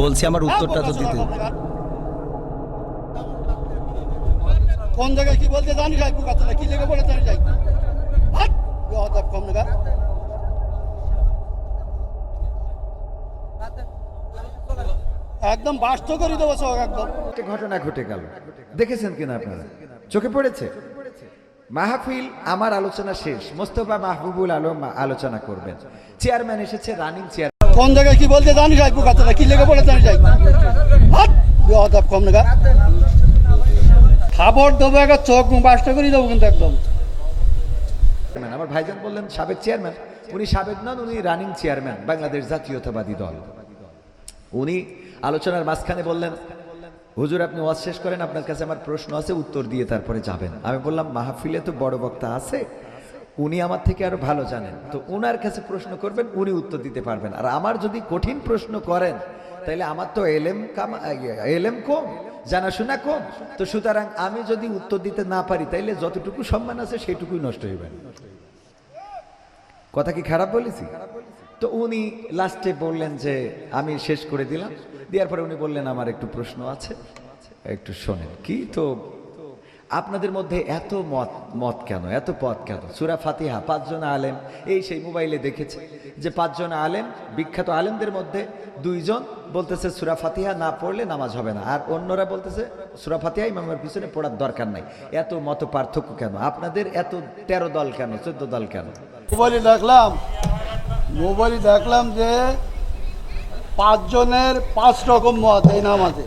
বলছি আমার উত্তরটা তো দিতে। কোন জায়গায় কি বলতে জানি যাই কথাটা কি লেগে বলে জানি যাই কম লাগা একদম বাস্ত করে দেবো সব একদম। ঘটনা ঘটে গেল। দেখেছেন কিনা আপনারা? চোখে পড়েছে? মাহফিল আমার আলোচনা শেষ। মোস্তফা মাহবুবুল আলম আলোচনা করবেন। চেয়ারম্যান এসেছে রানিং চেয়ার কোন জায়গায় কি বলতে জানি যাই কথাটা কি লেগে বলে জানি যাই। কম লাগা খাবার দেবো একটা চোখ বাস্ত করে দেবো কিন্তু একদম। আমার ভাইজান বললেন, সাবেক চেয়ারম্যান। উনি সাবেক নন, উনি রানিং চেয়ারম্যান, বাংলাদেশ জাতীয়তাবাদী দল। উনি আলোচনার মাঝখানে বললেন, হুজুর, আপনি ওয়াজ শেষ করেন, আপনার কাছে আমার প্রশ্ন আছে, উত্তর দিয়ে তারপরে যাবেন। আমি বললাম, মাহফিলে তো বড় বক্তা আছে উনি আমার থেকে আরও ভালো জানেন। তো উনার কাছে প্রশ্ন করবেন, উনি উত্তর দিতে পারবেন। আর আমার যদি কঠিন প্রশ্ন করেন তাহলে আমার তো এলেম কাম এলেম কম, জানাশোনা কম। তো সুতরাং আমি যদি উত্তর দিতে না পারি, তাইলে যতটুকু সম্মান আছে সেইটুকুই নষ্ট হইবে কথা কি খারাপ বলেছি? তো উনি লাস্টে বললেন যে, আমি শেষ করে দিলাম। দেওয়ার পরে উনি বললেন, আমার একটু প্রশ্ন আছে। একটু শোনেন। কি? তো আপনাদের মধ্যে এত মত মত কেন? এত পথ কেন? সুরা ফাতিহা, পাঁচজন আলেম, এই সেই মোবাইলে দেখেছে যে পাঁচজন আলেম, বিখ্যাত আলেমদের মধ্যে দুইজন বলতেছে সুরা ফাতিহা না পড়লে নামাজ হবে না। আর অন্যরা বলতেছে সুরা ফাতিহা ইমামের পিছনে পড়ার দরকার নাই। এত মত পার্থক্য কেন? আপনাদের এত তেরো দল কেন? চোদ্দ দল কেন? মোবাইলে দেখলাম মোবাইলে দেখলাম যে পাঁচজনের পাঁচ রকম মত এই নামাজে।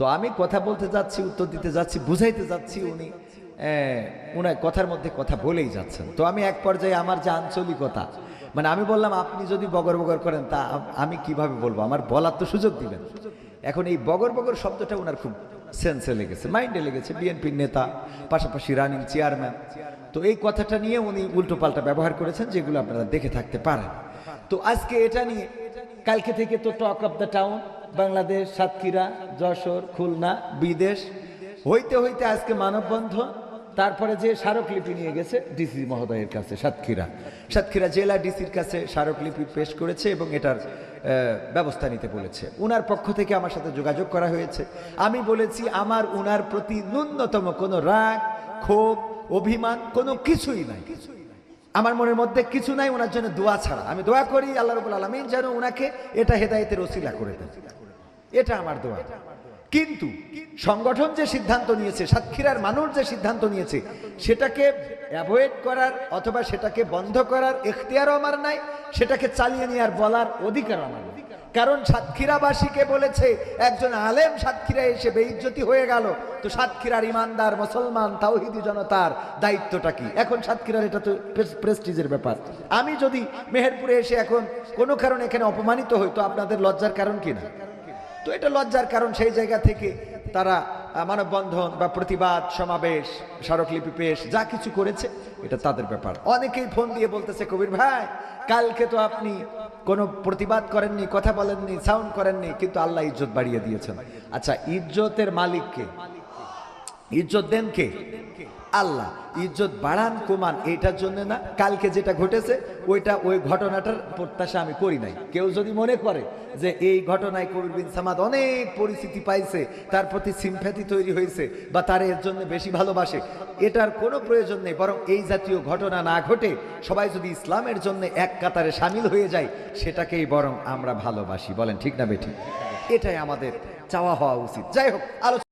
তো আমি কথা বলতে যাচ্ছি, উত্তর দিতে যাচ্ছি, বুঝাইতে যাচ্ছি উনি উনার কথার মধ্যে কথা বলেই যাচ্ছেন। তো আমি এক পর্যায়ে আমার যে আঞ্চলিকতা মানে আমি বললাম, আপনি যদি বগর বগর করেন, তা আমি কীভাবে বলব? আমার বলার তো সুযোগ দিবেন এখন এই বগর বগর শব্দটা ওনার খুব সেন্সে লেগেছে মাইন্ডে লেগেছে বিএনপির নেতা, পাশাপাশি রানিং চেয়ারম্যান তো এই কথাটা নিয়ে উনি উল্টো পাল্টা ব্যবহার করেছেন, যেগুলো আপনারা দেখে থাকতে পারেন। তো আজকে এটা নিয়ে, কালকে থেকে তো talk of the town Bangladesh, Satkhira, Jessore, Khulna, বিদেশ। হইতে হইতে আজকে মানববন্ধন। তারপরে যে স্মারকলিপি নিয়ে গেছে ডিসি মহোদয়ের কাছে, সাতক্ষীরা। সাতক্ষীরা জেলা ডিসির কাছে স্মারকলিপি পেশ করেছে এবং এটার ব্যবস্থা নিতে বলেছে। উনার পক্ষ থেকে আমার সাথে যোগাযোগ করা হয়েছে। আমি বলেছি, আমার উনার প্রতি ন্যূনতম কোনো রাগ, ক্ষোভ, অভিমান কোনো কিছুই নাই। আমার মনের মধ্যে কিছু নাই, ওনার জন্য দোয়া ছাড়া। আমি দোয়া করি, আল্লাহ রবুল আলমিন যেন ওনাকে এটা হেদায়তের ওসিলা করে দেন। এটা আমার দোয়া। কিন্তু সংগঠন যে সিদ্ধান্ত নিয়েছে, সাতক্ষীরার মানুষ যে সিদ্ধান্ত নিয়েছে, সেটাকে অ্যাভয়েড করার অথবা সেটাকে বন্ধ করার এখতিয়ারও আমার নাই, সেটাকে চালিয়ে নেওয়ার বলার অধিকারও আমার নাই। কারণ সাতক্ষীরাবাসীকে বলেছে, একজন আলেম সাতক্ষীরা এসে বেইজ্জতি হয়ে গেল। তো সাতক্ষীরার ইমানদার মুসলমান, তাওহিদি জনতার দায়িত্বটা কি? এখন সাতক্ষীরার এটা তো প্রেস্টিজের ব্যাপার। আমি যদি মেহেরপুরে এসে এখন কোনো কারণে এখানে অপমানিত হই, তো আপনাদের লজ্জার কারণ কি না? তো এটা লজ্জার কারণ সেই জায়গা থেকে তারা মানববন্ধন বা প্রতিবাদ, সমাবেশ, স্মারকলিপি পেশ, যা কিছু করেছে, এটা তাদের ব্যাপার। অনেকেই ফোন দিয়ে বলতেছে, কবির ভাই, কালকে তো আপনি কোনো প্রতিবাদ করেননি, কথা বলেননি সাউন্ড করেননি, কিন্তু আল্লাহ ইজ্জত বাড়িয়ে দিয়েছেন। আচ্ছা ইজ্জতের মালিককে? ইজ্জত দেন কে? আল্লাহ। ইজ্জত বাড়ান, কমান এটার জন্য না, কালকে যেটা ঘটেছে, ওইটা ওই ঘটনাটার প্রত্যাশা আমি করি নাই। কেউ যদি মনে করে যে এই ঘটনায় কবির বিন সামাদ অনেক পরিস্থিতি পাইছে, তার প্রতি সিম্প্যাথি তৈরি হয়েছে বা তার এর জন্য বেশি ভালোবাসে, এটার কোনো প্রয়োজন নেই, বরং এই জাতীয় ঘটনা না ঘটে সবাই যদি ইসলামের জন্য এক কাতারে সামিল হয়ে যায়, সেটাকেই বরং আমরা ভালোবাসি। বলেন, ঠিক না বেঠিক এটাই আমাদের চাওয়া হওয়া উচিত। যাই হোক, আলোচনা